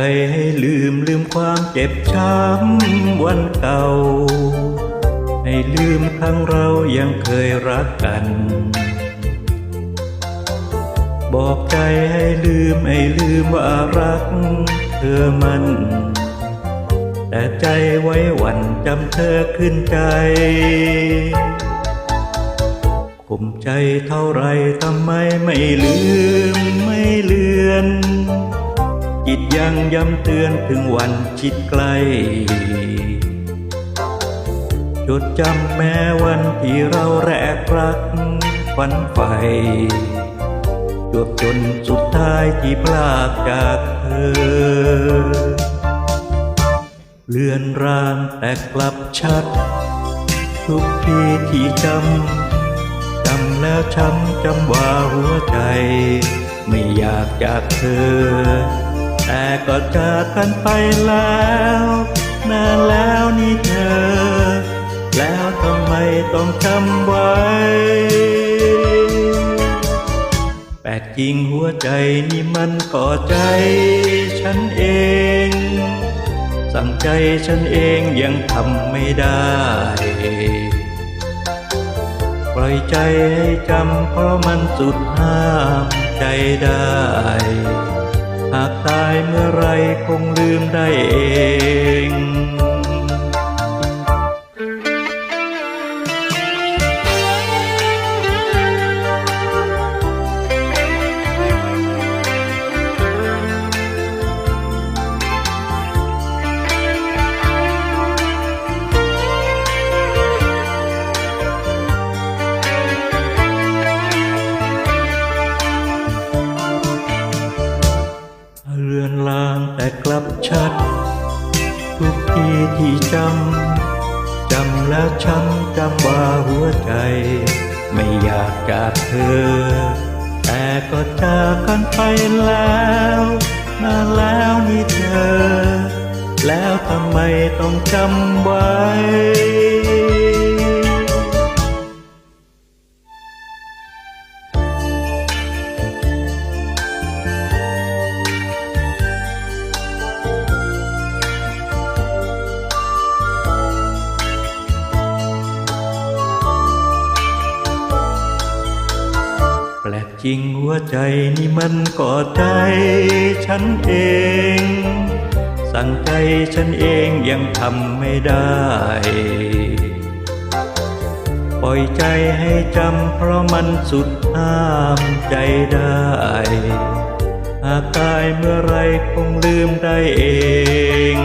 ใจให้ลืมลืมความเจ็บช้ำวันเก่า ให้ลืมครั้งเรายังเคยรักกัน บอกใจให้ลืมให้ลืมว่ารักเธอมัน แต่ใจไว้หวันจำเธอขึ้นใจข่มใจเท่าไรทำไมไม่ลืมไม่เลือน ยังย้ำเตือนถึงวันชิดใกล้ จดจำแม้วันที่เราแรกรักฝันใฝ่จวบจนสุดท้ายที่พลากจากเธอ เลือนรางแต่กลับชัด ทุกทีที่จำจำแล้วช้ำจำว่าหัวใจ ไม่อยากจากเธอ แต่ก็จากกันไปแล้ว นานแล้วนี่เธอ แล้วทำไมต้องจำไว้ แปลกจริงหัวใจนี่มันก่อใจฉันเอง สั่งใจฉันเองยังทำไม่ได้ปล่อยใจให้จำเพราะมันสุดห้ามใจได้ หากตายเมื่อไรคงลืมได้เอง ทุกทีที่จำ จำแล้วช้ำจำว่าหัวใจ ไม่อยากจากเธอ แต่ก็จากกันไปแล้วนานแล้วนี่เธอ แล้วทำไมต้องจำไว้ จริงหัวใจนี่มันก่อใจฉันเอง สั่งใจฉันเองยังทำไม่ได้ ปล่อยใจให้จำเพราะมันสุดห้ามใจได้ หากตายเมื่อไรคงลืมได้เอง